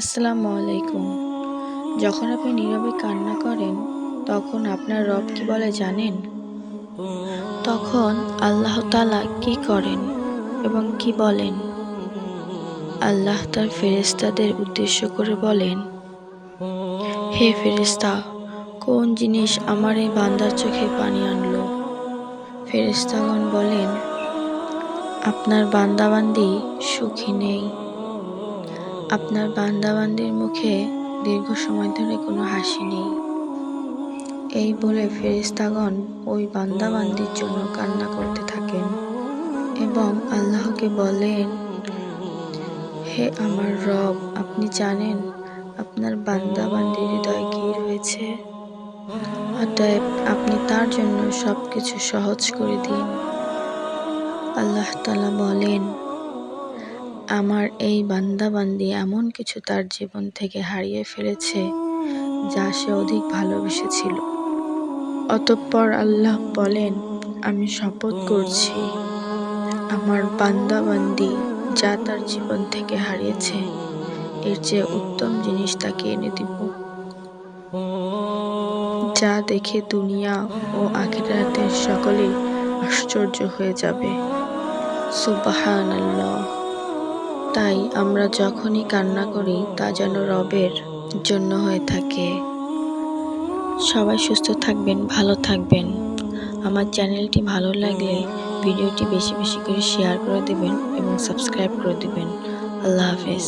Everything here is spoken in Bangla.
আসসালামু আলাইকুম। যখন আপনি নীরবে কান্না করেন, তখন আপনার রব কি বলে জানেন? তখন আল্লাহ তালা কি করেন এবং কি বলেন? আল্লাহ তার ফেরেশতাদের উদ্দেশ্য করে বলেন, হে ফেরেশতা, কোন জিনিস আমার এই বান্দার চোখে পানি আনলো? ফেরেশতাগণ বলেন, আপনার বান্দাবান্দি সুখী নেই। আপনার বান্দাবান্দির মুখে দীর্ঘ সময় ধরে কোনো হাসি নেই। এই বলে ফেরেশতাগণ ওই বান্দাবান্দির জন্য কান্না করতে থাকেন এবং আল্লাহকে বলেন, হে আমার রব, আপনি জানেন আপনার বান্দাবান্দির হৃদয় কী রয়েছে? অতএব আপনি তার জন্য সব কিছু সহজ করে দিন। আল্লাহ তালা বলেন আমার এই বান্দাবান্দি এমন কিছু তার জীবন থেকে হারিয়ে ফেলেছে, যা সে অধিক ভালোবেসেছিল। অতঃপর আল্লাহ বলেন, আমি শপথ করছি, আমার বান্দাবান্দি যা তার জীবন থেকে হারিয়েছে, এর চেয়ে উত্তম জিনিস তাকে এনে দিব। যা দেখে দুনিয়া ও আখিরাতের সকলেই আশ্চর্য হয়ে যাবে। সুবাহান আল্লাহ তাই আমরা যখনই কান্না করি, তা যেন রবের জন্য হয়ে থাকে। সবাই সুস্থ থাকবেন, ভালো থাকবেন। আমার চ্যানেলটি ভালো লাগলে ভিডিওটি বেশি বেশি করে শেয়ার করে দেবেন এবং সাবস্ক্রাইব করে দেবেন। আল্লাহ হাফেজ।